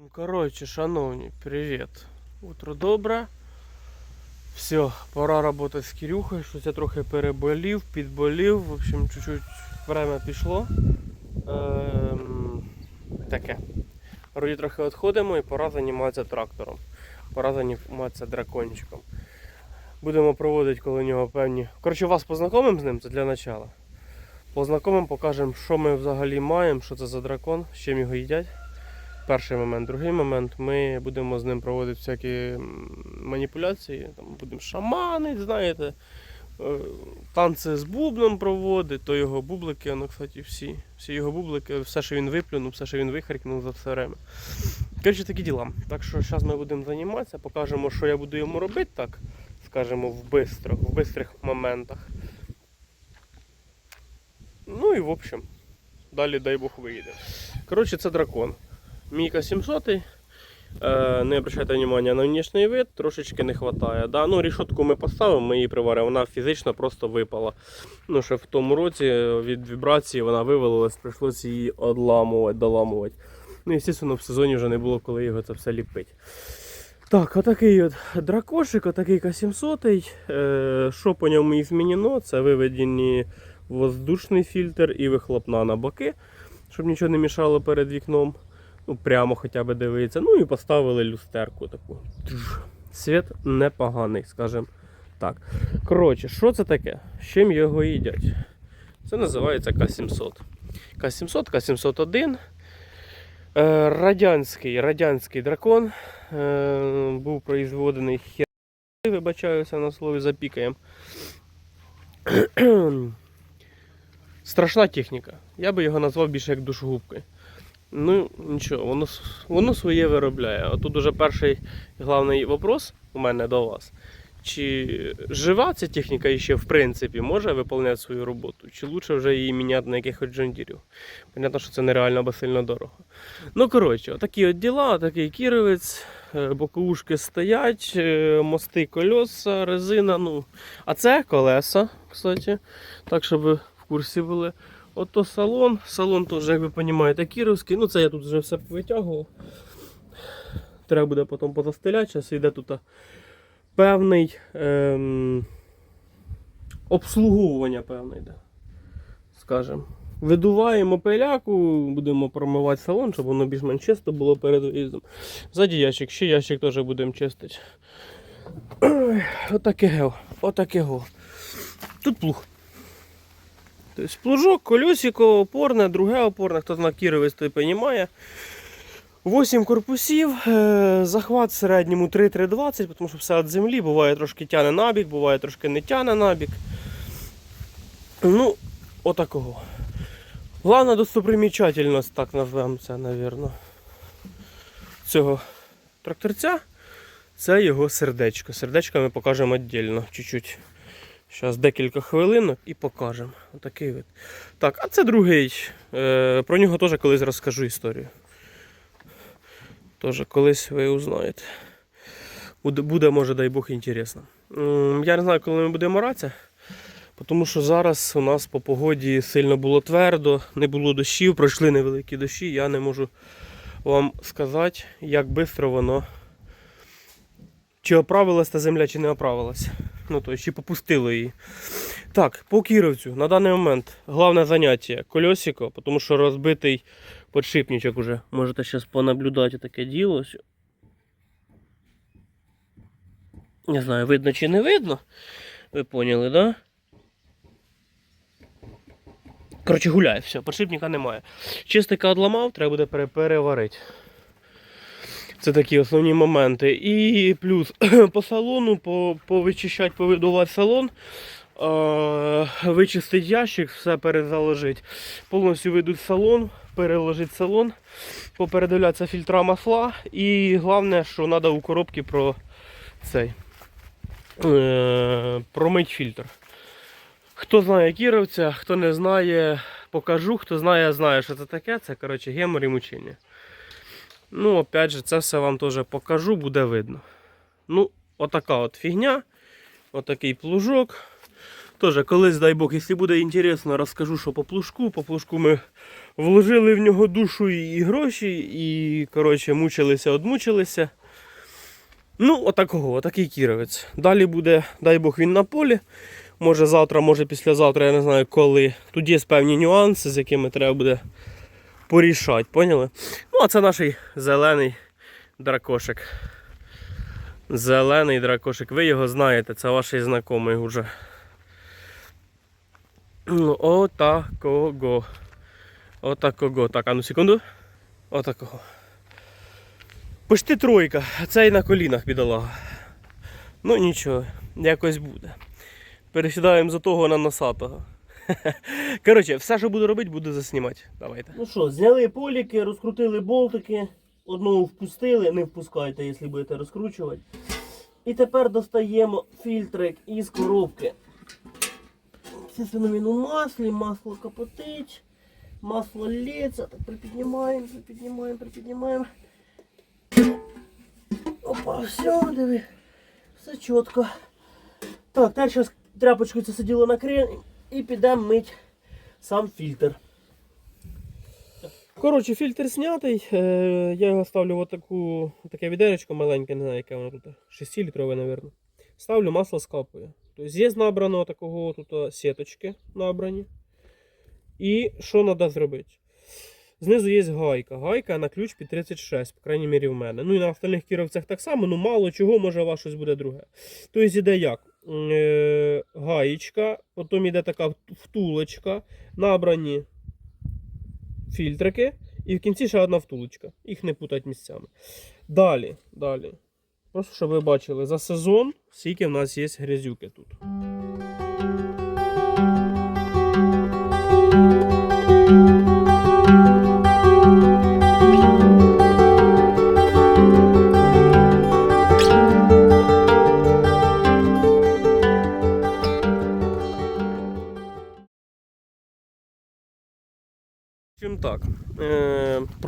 Ну, Коротше, шановні, привіт. Утро добре. Все, пора працювати з Кирюхою. Щось я трохи переболів, підболів. В общем, чуть-чуть время пішло. Ем, таке. Вроді трохи відходимо і пора займатися трактором. Пора займатися дракончиком. Будемо проводити коло нього певні. Коротше, вас познайомимо з ним, це для начала. Познайомимо, покажемо, що ми взагалі маємо, що це за дракон, з чим його їдять. Перший момент. Другий момент, ми будемо з ним проводити всякі маніпуляції, там будемо шаманити, знаєте, е, танці з бубном проводити, то його бублики, воно, кстати, всі. Всі його бублики, все, що він виплюнув, все, що він вихаркнув за все время. Коротше, такі діла. Так що зараз ми будемо займатися, покажемо, що я буду йому робити, так, скажімо, в бистрих, в бистрих моментах. Ну і в общем, далі дай Бог вийде. Коротше, це дракон. Міка 700. Е, не обращайте внимання на внешній вид, трошечки не вистачає. Да? Ну, рішотку ми поставимо, ми її приваримо, вона фізично просто випала. Ну, ще в тому році від вібрації вона вивалилась, прийшлося її одламувати, доламувати. Ну, і, звісно, в сезоні вже не було коли його це все ліпити. Так, отакий от дракошик, отакий К700. Е, що по ньому і змінено? Це виведені воздушний фільтр і вихлопна на боки, щоб нічого не мішало перед вікном. Ну, прямо хоча б дивитися. Ну і поставили люстерку таку. Світ непоганий, скажімо так. Коротше, що це таке? З чим його їдять? Це називається К700. К700, К701. Е, радянський, радянський дракон. Е, був производений хер. Вибачаюся на слові запікаєм. Страшна техніка. Я би його назвав більше як душогубкою. Ну, нічого, воно, воно своє виробляє. А тут уже перший головний вопрос у мене до вас. Чи жива ця техніка іще в принципі може виконувати свою роботу? Чи лучше вже її міняти на якихось джондірів? Понятно, що це нереально або сильно дорого. Ну, коротше, отакі от діла, отакий кіровець, е, боковушки стоять, е, мости кольоса, резина. Ну. А це колеса, кстати. Так, щоб ви в курсі були. Ото салон. Салон теж, як ви розумієте, кіровський. Ну це я тут вже все витягував. Треба буде потім позастеляти. Зараз йде тут певний ем, обслуговування певне йде. Скажем. Видуваємо пиляку, будемо промивати салон, щоб воно більш-менш чисто було перед виїздом. Ззаді ящик, ще ящик теж будемо чистити. Отаке гев. Отаке го. Тут плуг. Тобто плужок, колесико, опорне, друге опорне, хто знає кіровець, той розуміє. 8 корпусів, е, захват в середньому 3-3,20, тому що все від землі, буває трошки тяне набік, буває трошки не тяне набік. Ну, отакого. Головна достопримічательність, так назвемо це, цього тракторця. Це його сердечко. Сердечко ми покажемо віддільно, чуть-чуть. Зараз декілька хвилинок і покажемо. Отакий вид. Так, а це другий. Е, про нього теж колись розкажу історію. Теж колись ви узнаєте. Буде, може, дай Бог, інтересно. Я не знаю, коли ми будемо оратися, тому що зараз у нас по погоді сильно було твердо, не було дощів, пройшли невеликі дощі. Я не можу вам сказати, як швидко воно. Чи оправилась та земля, чи не оправилась. Ну, то чи попустило її. Так, по кіровцю на даний момент головне заняття колесико, тому що розбитий подшипничок уже. Можете зараз понаблюдати таке діло. Не знаю, видно чи не видно. Ви поняли, да? Коротше, гуляє, все, подшипника немає. Чистика одламав, треба буде переварити. Це такі основні моменти. І плюс по салону, по, повичищати, повидувати салон, вичистити ящик, все перезаложити. Повністю видуть салон, переложити салон, попередивлятися фільтра масла. І головне, що треба у коробці про цей е, промить фільтр. Хто знає кіровця, хто не знає, покажу. Хто знає, знає, що це таке. Це коротше гемор мучення. Ну, опять же, це все вам теж покажу, буде видно. Ну, отака от фігня. Отакий плужок. Тоже колись, дай Бог, якщо буде інтересно, розкажу, що по плужку. По плужку ми Вложили в нього душу і гроші, і, коротше, мучилися, одмучилися. Ну, отакого, отакий кіровець. Далі буде, дай Бог, він на полі. Може завтра, може післязавтра, я не знаю коли. Тут є певні нюанси, з якими треба буде порішати, поняли? Ну, а це наш зелений дракошик. Зелений дракошик. Ви його знаєте, це ваш знайомий вже. Ну, Отакого. Отакого. Так, а ну секунду. Отакого. Почти тройка, а цей на колінах бідолага. Ну нічого, якось буде. Пересідаємо з того на носатого. Коротше, все, що буду робити, буду заснімати. Давайте. Ну що, зняли поліки, розкрутили болтики, одного впустили, не впускайте, якщо будете розкручувати. І тепер достаємо фільтрик із коробки. Естественно, він у маслі, масло капотить, масло лється. Так припіднімаємо, припіднімаємо, припіднімаємо. Опа, все, диви. Все чітко. Так, зараз тряпочкою це сиділо накриємо і підемо мить сам фільтр. Коротше, фільтр знятий. Е, я його ставлю в отаку, таке відеречко маленьке, не знаю, яке воно тут. 6 літрове, мабуть. Ставлю масло скапує. Тобто є набрано такого тут сіточки набрані. І що треба зробити? Знизу є гайка. Гайка на ключ під 36, по крайній мірі в мене. Ну і на остальних кіровцях так само, ну мало чого, може у вас щось буде друге. Тобто іде як? Е, гаєчка, потім іде така втулочка, набрані фільтрики, і в кінці ще одна втулочка. Їх не путать місцями. Далі, далі. Просто щоб ви бачили, за сезон скільки в нас є грязюки тут.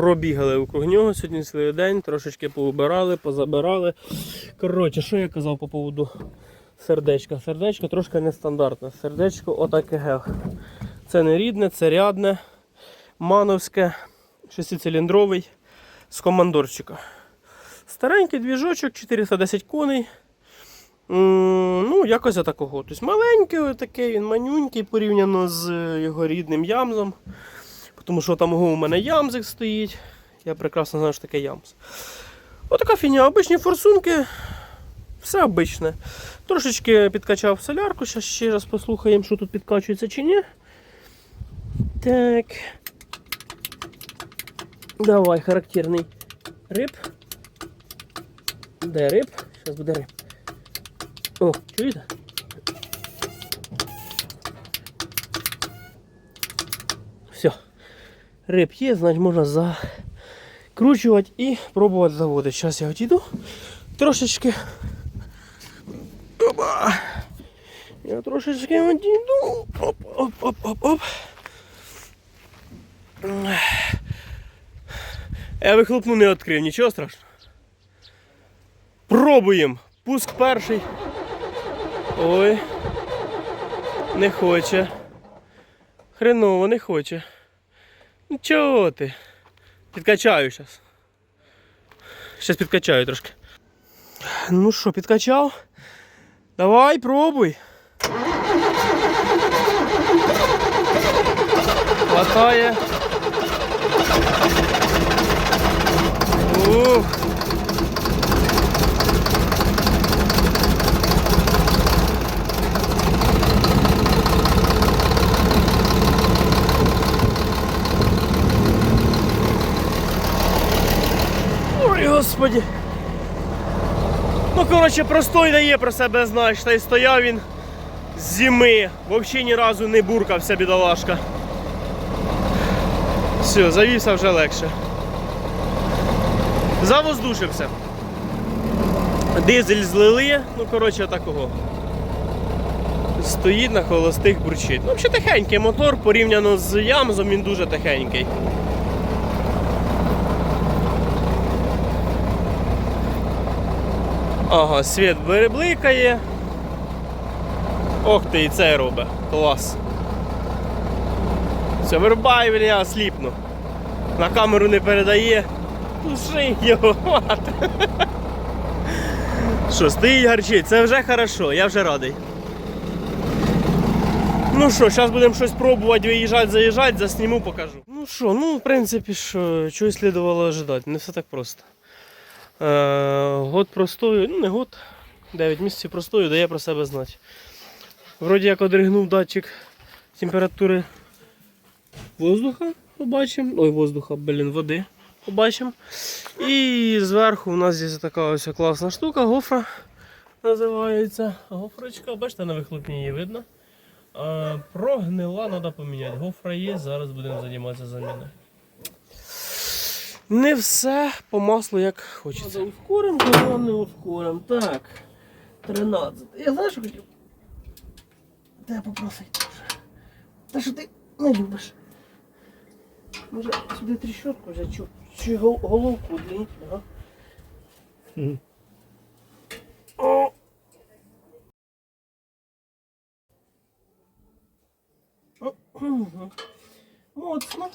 Пробігали округ нього сьогодні цілий день, трошечки поубирали, позабирали. Коротше, що я казав по поводу сердечка? Сердечко трошки нестандартне. Сердечко отаке. Це не рідне, це рядне, мановське, шестициліндровий з командорчика. Старенький двіжочок, 410 коней. Ну, якось отакого. Тобто маленький, такий, він манюнький порівняно з е, його рідним ямзом. Тому що там у мене ямзик стоїть. Я прекрасно знаю, що таке ямз. Отака фігня, обичні форсунки. Все обичне. Трошечки підкачав солярку, зараз ще раз послухаємо, що тут підкачується чи ні. Так. Давай, характерний риб. Де риб? Зараз буде риб. О, чуєте? Риб є, значить можна закручувати і пробувати заводити. Зараз я відійду трошечки. Опа. Я трошечки відійду. Оп, оп, оп, оп, оп. Я вихлопну не відкрив, нічого страшного. Пробуємо. Пуск перший. Ой. Не хоче. Хреново не хоче. Чого ти? Підкачаю зараз. Зараз підкачаю трошки. Ну що, підкачав? Давай, пробуй. Хватає. Ух. Ой, господі. Ну, коротше, простой дає про себе знаєш, та й стояв він з зими. Взагалі ні разу не буркався, бідолашка. Все, завівся вже легше. Завоздушився. Дизель злили, ну коротше такого. Стоїть на холостих бурчить. Ну, взагалі тихенький мотор порівняно з ямзом, він дуже тихенький. Ага, світ бликає. Ох ти, і це робить. Клас. Все, вирубай, бля, я сліпну. На камеру не передає. Туши його, мати. Що, стоїть гарчить, це вже хорошо, я вже радий. Ну що, зараз будемо щось пробувати, виїжджати, заїжджати, засніму, покажу. Ну що, ну в принципі, що, чого слідувало ожидати, не все так просто. Е, год простою, ну не год, 9 місяців простою дає про себе знати. Вроді як одригнув датчик температури воздуха, побачимо. Ой, воздуха, блін, води побачимо. І зверху у нас є така ось класна штука, гофра називається. Гофрочка, бачите, на вихлопні її видно. А, прогнила, треба поміняти. Гофра є, зараз будемо займатися заміною. Не все по маслу як хочеться. Ускорим, коли не ускорим. Так. 13. Я знаєш, що хотів? Тебе попросити. Та що ти не любиш. Може сюди тріщотку взяти, чи, чи головку удлінити, ага. О! О, мгм. Моцно.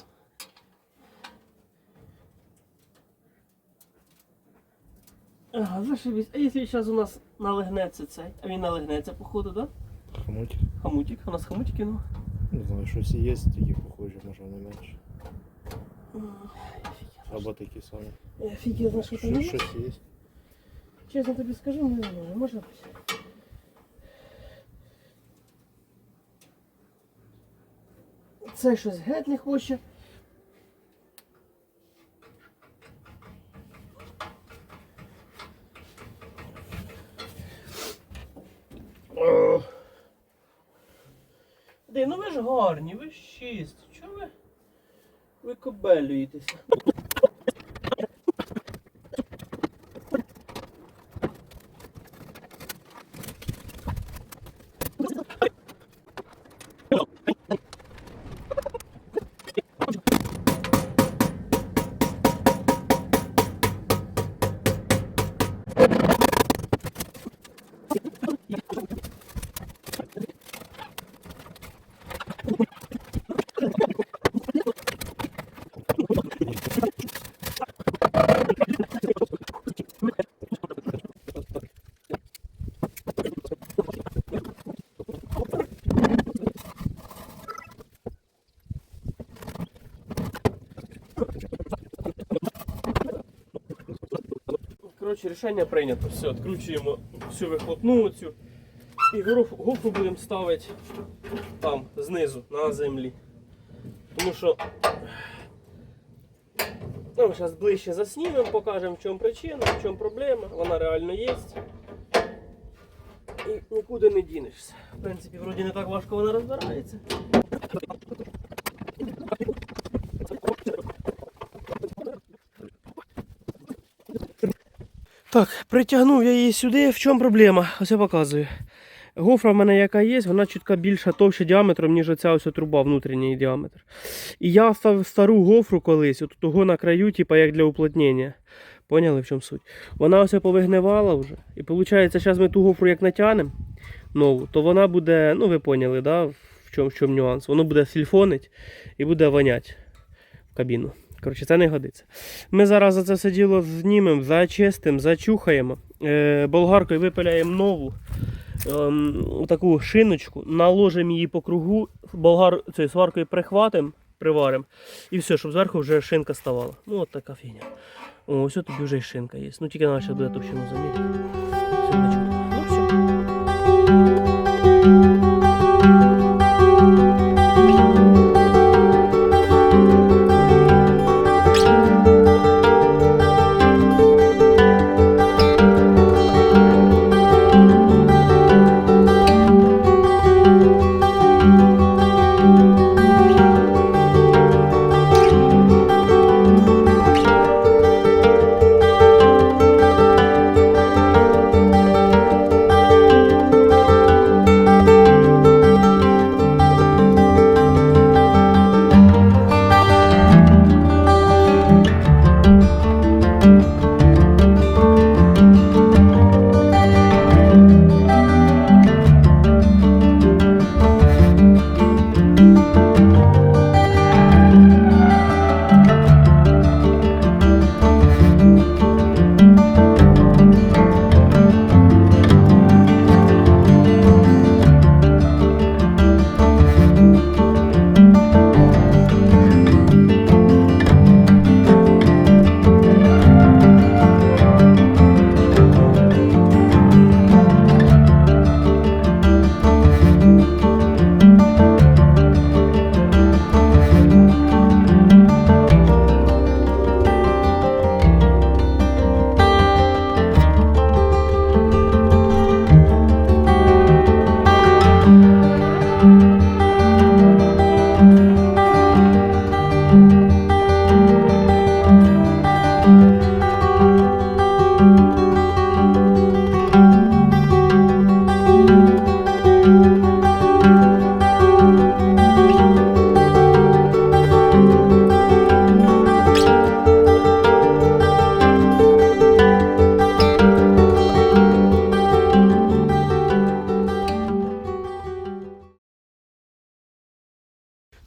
Ага, зашибись. А якщо зараз у нас налегнеться цей, а він налегнеться, походу, да? Хомутик. Хамутик, у нас хамутики, ну. Не знаю, щось є, такі похожі, може не менше. Або такі самі. Знаєш, що там є? щось є. Чесно тобі скажу, не знаю, може бути. Це щось геть не хоче. Ох. Де, ну ви ж гарні, ви ж. Чого ви? Ви кобелюєтеся? Коротше, рішення прийнято. Все, відкручуємо всю вихлопну цю. І гоф- гофру будемо ставити там, знизу, на землі. Тому що ну, зараз ближче заснімемо, покажемо, в чому причина, в чому проблема. Вона реально є. І нікуди не дінешся. В принципі, вроді не так важко вона розбирається. Так, притягнув я її сюди. В чому проблема? Ось я показую. Гофра в мене яка є, вона чутка більша, товща діаметром, ніж оця ось труба, внутрішній діаметр. І я став стару гофру колись, от того на краю, типа як для уплотнення. Поняли, в чому суть? Вона ось повигнивала вже. І виходить, зараз ми ту гофру як натягнемо нову, то вона буде, ну ви поняли, да, в чому, в чому нюанс. Воно буде сільфонить і буде вонять в кабіну. Коротше, це не годиться. Ми зараз за це все діло знімемо, зачистимо, зачухаємо. Е, болгаркою випиляємо нову ем, таку шиночку, наложимо її по кругу, болгар цією сваркою прихватимо, приваримо. І все, щоб зверху вже шинка ставала. Ну от така фігня. Ось тобі вже й шинка є. Ну тільки ще буде товщину заміряти.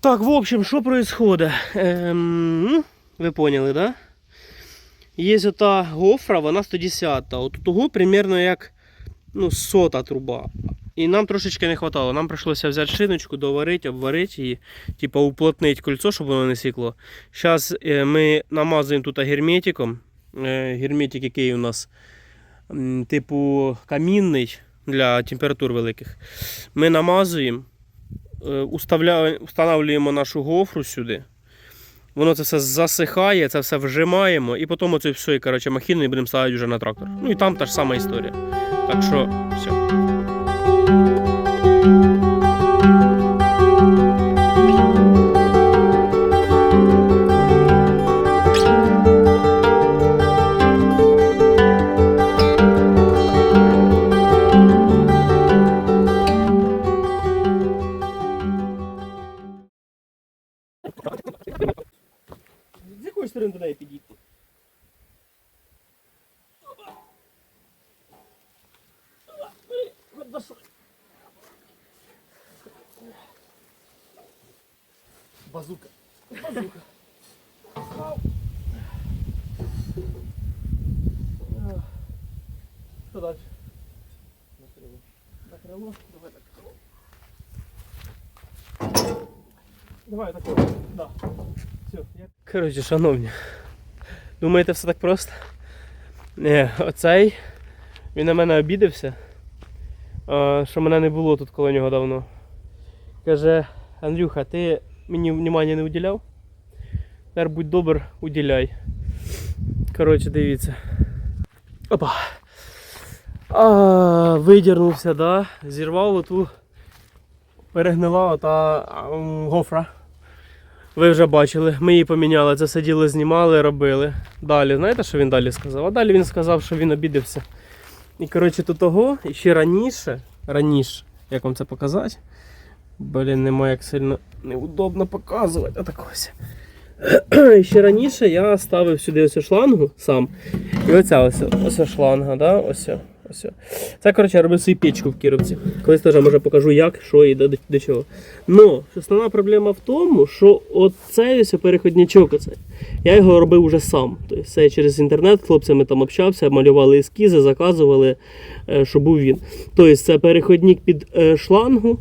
Так, в общем, що происходит? Ем, ви поняли, да? Є ота гофра, вона 110. От того примерно як ну, сота труба. І нам трошечки не хватало. Нам прийшлося взяти шиночку, доварити, обварити її, типа уплотнити кольцо, щоб воно не сікло. Зараз ми намазуємо тут герметиком. Е, Герметик, який у нас типу камінний для температур великих. Ми намазуємо, е, встановлюємо нашу гофру сюди. Воно це все засихає, це все вжимаємо, і потім оцю все, коротше, і будемо ставити вже на трактор. Ну і там та ж сама історія. Так що, все. З якої сторони до неї підійти? Базука. Базука. Що далі? На крило. На крило? Давай так крило. Давай так. Да. Все. Коротше, шановні. Думаєте, все так просто? Ні, оцей. Він на мене обідався. Що мене не було тут коло нього давно. Каже, Андрюха, ти мені внимання не уділяв? Тепер будь добр, уділяй. Коротше, дивіться. Опа. А, видірнувся, да? Зірвав оту. Перегнила ам, гофра. Ви вже бачили, ми її поміняли, це все діло знімали, робили. Далі, знаєте, що він далі сказав? А далі він сказав, що він обідався. І коротше, тут того, і ще раніше, раніше, як вам це показати? Блін, нема як сильно неудобно показувати. Отак ось. І ще раніше я ставив сюди ось шлангу сам. І оця ось, ось шланга, да? ось. Ось. Це, коротше, робив свою печку в Кіровці. Колись теж може покажу, як, що і до, до, чого. Ну, основна проблема в тому, що оцей ось переходничок, оцей, я його робив уже сам. Тобто все через інтернет, хлопцями там общався, малювали ескізи, заказували, що щоб був він. Тобто це переходник під е, шлангу.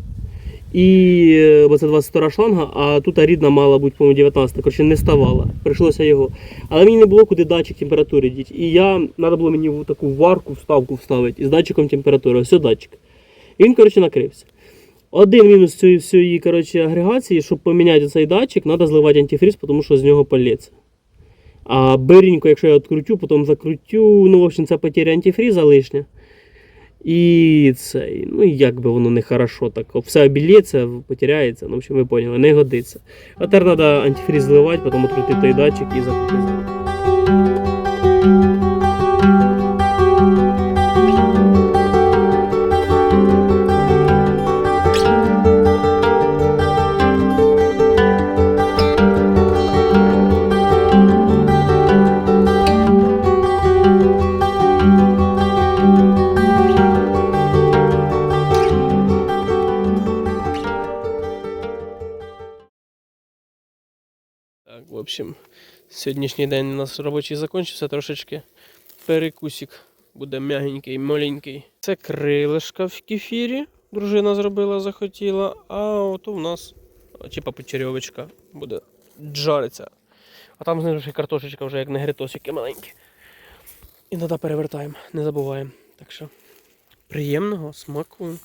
І е, бо це 22 шланга, а тут рідна мала бути, по-моєму, 19, коротше, не ставала. Прийшлося його. Але мені не було куди датчик температури діти. І я треба було мені таку варку вставку вставити із датчиком температури. Ось датчик. І він, коротше, накрився. Один мінус цієї всієї коротше, агрегації, щоб поміняти цей датчик, треба зливати антифріз, тому що з нього палеться. А биренько, якщо я відкрутю, потім закрутю, ну, в общем, це потеря антифріза лишня. І цей, ну як би воно не хорошо, так все обілється, потеряється, ну в общем, ви поняли, не годиться. А тепер треба антифріз зливати, потім відкрутити той датчик і закрутити. Общем, сьогоднішній день у нас робочий закінчився трошечки. Перекусик буде м'ягенький, маленький. Це крилишка в кефірі. Дружина зробила, захотіла. А от у нас типа почерьовочка буде джариться. А там знизу ще картошечка вже як негритосики маленькі. І треба перевертаємо, не забуваємо. Так що приємного смаку.